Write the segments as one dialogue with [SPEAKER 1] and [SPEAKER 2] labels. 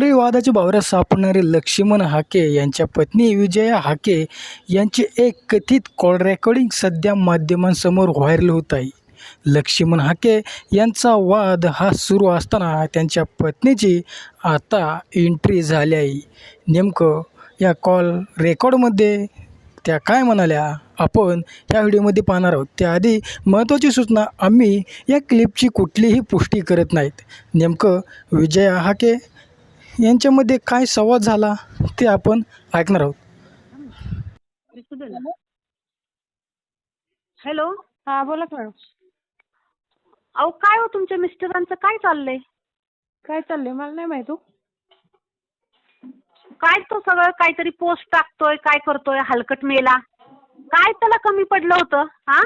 [SPEAKER 1] मंडळी वादाच्या सापडणारे लक्ष्मण हाके यांच्या पत्नी विजया हाके यांचे एक कथित कॉल रेकॉर्डिंग सध्या माध्यमांसमोर व्हायरल होत आहे. लक्ष्मण हाके यांचा वाद हा सुरू असताना त्यांच्या पत्नीची आता एंट्री झाली आहे. नेमकं या कॉल रेकॉर्डमध्ये त्या काय म्हणाल्या? आपण ह्या व्हिडिओमध्ये पाहणार आहोत. त्याआधी महत्त्वाची सूचना आम्ही या क्लिपची कुठलीही पुष्टी करत नाहीत. नेमकं विजया हाके यांच्यामध्ये काय संवाद झाला ते आपण ऐकणार आहोत.
[SPEAKER 2] हॅलो
[SPEAKER 3] हा बोला मॅडम
[SPEAKER 2] अहो काय हो तुमच्या मिस्टरांचं? काय चाललंय?
[SPEAKER 3] काय चाललंय? मला नाही माहीत हो.
[SPEAKER 2] काय तो सगळं काहीतरी पोस्ट टाकतोय काय करतोय हलकट मेला. काय त्याला कमी पडलं होतं हा?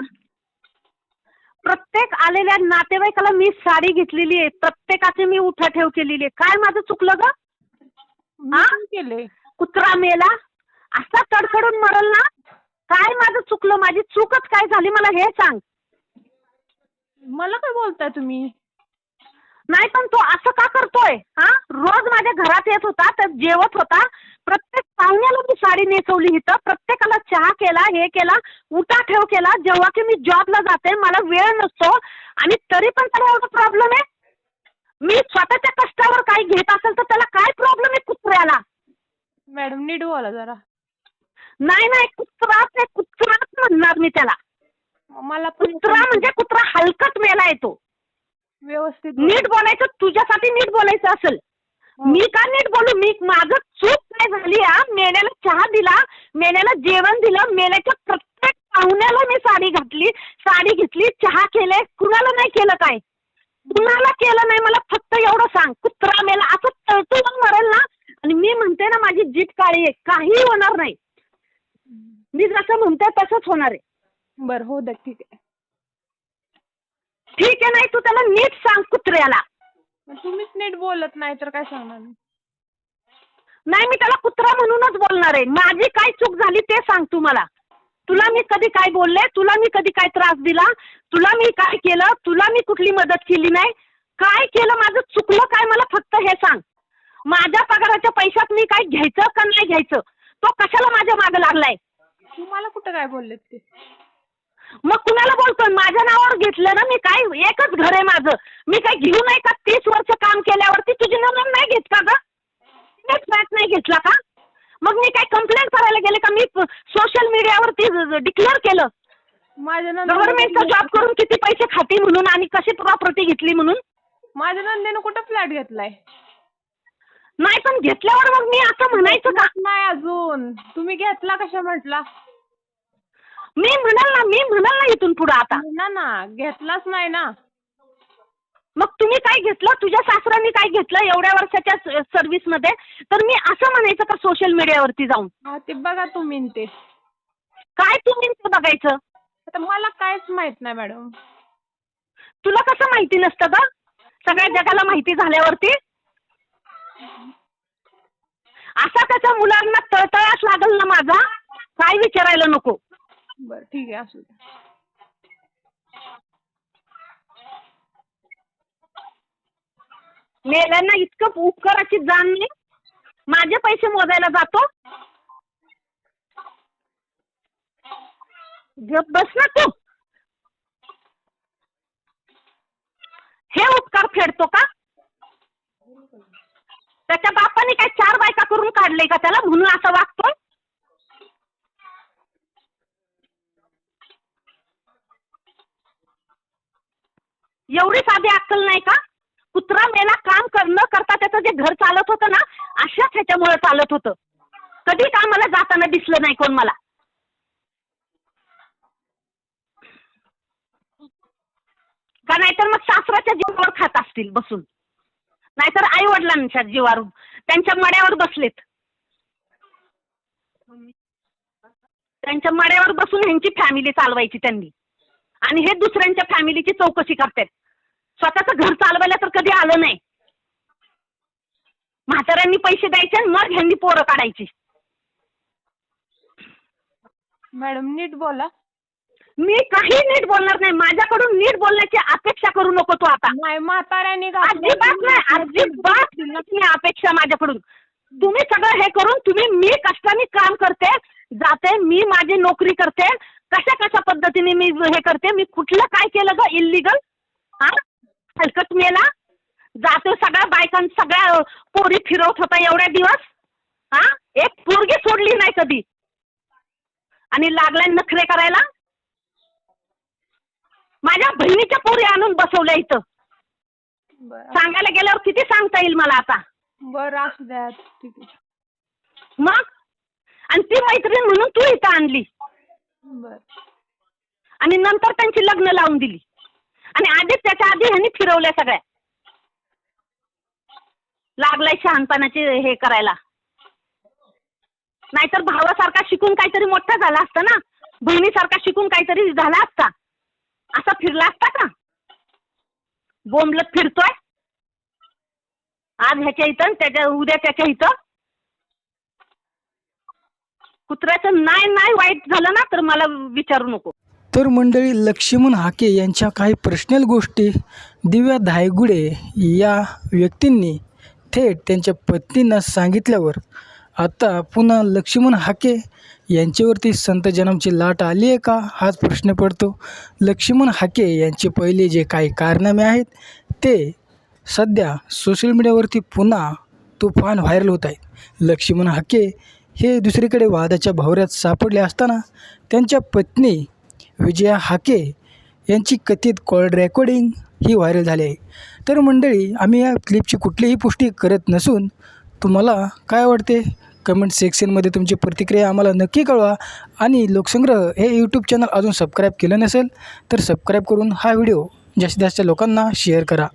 [SPEAKER 2] प्रत्येक आलेल्या नातेवाईकाला मी साडी घेतलेली आहे. प्रत्येकाची मी उठा ठेव केलेली आहे. काय माझं चुकलं ग?
[SPEAKER 3] मी
[SPEAKER 2] हा?
[SPEAKER 3] पण केलंय
[SPEAKER 2] कुत्रा मेला? असा तडफडून मरल ना? काय माझं चुकलं? माझी चूकच काय झाली? मला हे सांग.
[SPEAKER 3] मला काय बोलताय तुम्ही?
[SPEAKER 2] नाही पण तो असं का करतोय? हा? रोज माझ्या घरात येत होता तर जेवत होता. प्रत्येक पाहुण्याला मी साडी नेसवली इथं. प्रत्येकाला चहा केला हे केला उठा ठेव केला. जेव्हा की मी जॉबला जाते मला वेळ नसतो. आणि तरी पण त्याला एवढा प्रॉब्लेम आहे? मी स्वतःच्या कष्टावर काही घेत असेल तर त्याला काय प्रॉब्लेम आहे कुत्र्याला?
[SPEAKER 3] मॅडम नीट बोला जरा.
[SPEAKER 2] नाही नाही कुत्राच आहे कुत्राच म्हणणार मी त्याला.
[SPEAKER 3] मला पण
[SPEAKER 2] कुत्रा म्हणजे कुत्रा हलकट मेला येतो.
[SPEAKER 3] व्यवस्थित बोला.
[SPEAKER 2] नीट बोलायचं तुझ्यासाठी नीट बोलायचं असेल.
[SPEAKER 3] हो.
[SPEAKER 2] मी का नीट बोलू? मी माझं चूक काय झाली हा. मेल्याला चहा दिला मेल्याला जेवण दिलं मेल्याच्या प्रत्येक पाहुण्याला मी साडी घातली साडी घेतली चहा केले कुणाला नाही केलं काय? कुणाला केलं नाही? मला फक्त एवढं सांग कुत्रा मेला असं तळतळून मरेल ना आणि मी म्हणते ना माझी जीत काळी आहे काही होणार नाही मी जसं म्हणते तसंच होणार आहे.
[SPEAKER 3] बरं हो ठीक आहे.
[SPEAKER 2] ठीक आहे नाही तू त्याला नीट सांग कुत्र्याला.
[SPEAKER 3] मग तुम्हीच नीट बोलत नाही तर काय सांगणार मी?
[SPEAKER 2] नाही मी त्याला कुत्रा म्हणूनच बोलणार आहे. माझी काय चूक झाली ते सांग तू मला. तुला मी कधी काय बोलले तुला मी कधी काय त्रास दिला तुला मी काय केलं तुला मी कुठली मदत केली नाही. काय केलं माझं चुकलं काय मला फक्त हे सांग. माझ्या पगाराच्या पैशात मी काय घ्यायचं का नाही घ्यायचं? तो कशाला माझ्या मागं लागलाय?
[SPEAKER 3] तुम्हाला कुठं काय बोललेत ते?
[SPEAKER 2] मग कुणाला बोलतोय? माझ्या नावावर घेतलं ना मी काय? एकच घर आहे माझं. मी काय घेऊ नाही का? तीस वर्ष काम केल्यावरती तुझी नोंद नाही घेत का ग? फ्लॅट नाही घेतला का? मग मी काय कंप्लेंट करायला गेले का? मी सोशल मीडियावरती डिक्लेअर केलं.
[SPEAKER 3] माझ्या
[SPEAKER 2] गव्हर्नमेंटचा जॉब करून किती पैसे खाती म्हणून आणि कशी प्रॉपर्टी घेतली म्हणून?
[SPEAKER 3] माझ्या नंदेनं कुठं फ्लॅट घेतलाय?
[SPEAKER 2] नाही पण घेतल्यावर मग मी असं म्हणायचं का?
[SPEAKER 3] नाही अजून. तुम्ही घेतला कशा म्हटला?
[SPEAKER 2] मी म्हणाल ना मी म्हणाल ना इथून पुढे आता.
[SPEAKER 3] ना ना. घेतलाच नाही ना.
[SPEAKER 2] मग तुम्ही काय घेतलं? तुझ्या सासऱ्यांनी काय घेतलं एवढ्या वर्षाच्या सर्व्हिसमध्ये? तर मी असं म्हणायचं का सोशल मीडियावरती जाऊन?
[SPEAKER 3] हा ते बघा तुम्ही न ते
[SPEAKER 2] काय तुम्ही ते बघायचं?
[SPEAKER 3] आता मला काहीच माहीत नाही मॅडम.
[SPEAKER 2] तुला कसं माहिती नसतं का सगळ्या जगाला माहिती झाल्यावरती? असा त्याच्या मुलांना तळतळाच लागल ना माझा. काय विचारायला नको.
[SPEAKER 3] बरं ठीक आहे असू द्या.
[SPEAKER 2] मेल्यांना इतकं उपकाराची जाण नाही. माझे पैसे मोजायला जातो. गप बस ना तू. हे उपकार फेडतो का त्याच्या बापाने काय चार बायका नाही का त्याला? म्हणून असं वागतो एवढी साधी अक्कल नाही का? कुत्रा मेला काम कर न करता त्याचं जे घर चालत होतं ना अशाच ह्याच्यामुळे चालत होतं. कधी कामाला जाताना दिसलं नाही कोण मला. का नाहीतर मग सासराच्या जीवावर खात असतील बसून. नाहीतर आई वडिलांच्या जीवावर. त्यांच्या मड्यावर बसलेत. त्यांच्या मड्यावर बसून ह्यांची फॅमिली चालवायची त्यांनी. आणि हे दुसऱ्यांच्या फॅमिलीची चौकशी करतात. स्वतःचं घर चालवायला तर कधी आलं नाही. म्हाताऱ्यांनी पैसे द्यायचे आणि मग ह्यांनी पोरं काढायची.
[SPEAKER 3] मॅडम नीट बोला.
[SPEAKER 2] मी काही नीट बोलणार नाही. माझ्याकडून नीट बोलण्याची अपेक्षा करू नको तू आता.
[SPEAKER 3] नाही म्हाताऱ्याने
[SPEAKER 2] अजिबात नाही अजिबात नाही अपेक्षा माझ्याकडून. तुम्ही सगळं हे करून तुम्ही मी कष्टाने काम करते जाते मी माझी नोकरी करते कशा कशा पद्धतीने मी हे करते मी कुठलं काय केलं ग इलिगल हा? हलकट मेला? जातो सगळ्या बायकां सगळ्या पोरी फिरवत होता एवढ्या दिवस? हा? एक पोरगी सोडली नाही कधी? आणि लागलाय नखरे करायला? माझ्या बहिणीच्या पोरी आणून बसवल्या इथं. सांगायला गेल्यावर किती सांगता येईल मला आता?
[SPEAKER 3] बरं असू द्या ठीक आहे.
[SPEAKER 2] मग? आणि ती मैत्रीण म्हणून तू इथं आणली
[SPEAKER 3] बरं.
[SPEAKER 2] आणि नंतर त्यांची लग्न लावून दिली. आणि आधीच त्याच्या आधी ह्यांनी फिरवल्या सगळ्या. लागलाय शहाणपणाचे हे करायला. नाहीतर भावासारखा शिकून काहीतरी मोठा झाला असता ना? बहिणीसारखा शिकून काहीतरी झाला असता? असा फिरला असता का? बोंबलत फिरतोय? आज ह्याच्या इथं त्याच्या उद्या त्याच्या इथं? कुत्र्याचं नाही नाही वाईट झालं ना तर मला विचारू नको.
[SPEAKER 1] तर मंडळी लक्ष्मण हाके यांच्या काही पर्सनल गोष्टी दिव्या धायगुडे या व्यक्तींनी थेट त्यांच्या पत्नींना सांगितल्यावर आता पुन्हा लक्ष्मण हाके यांच्यावरती संत जन्मची लाट आली आहे का? हाच प्रश्न पडतो. लक्ष्मण हाके यांचे पहिले जे काही कारनामे आहेत ते सध्या सोशल मीडियावरती पुन्हा तुफान व्हायरल होत आहेत. लक्ष्मण हाके हे दुसरीकडे वादाच्या भवऱ्यात सापडले असताना त्यांच्या पत्नी विजया हाके यांची कथित कॉल रेकॉर्डिंग ही व्हायरल झाली आहे. तर मंडळी आम्ही या क्लिपची कुठलीही पुष्टी करत नसून तुम्हाला काय वाटते? कमेंट सेक्शनमध्ये तुमची प्रतिक्रिया आम्हाला नक्की कळवा आणि लोकसंग्रह हे यूट्यूब चॅनल अजून सबस्क्राईब केलं नसेल तर सबस्क्राईब करून हा व्हिडिओ जास्तीत जास्त लोकांना शेअर करा.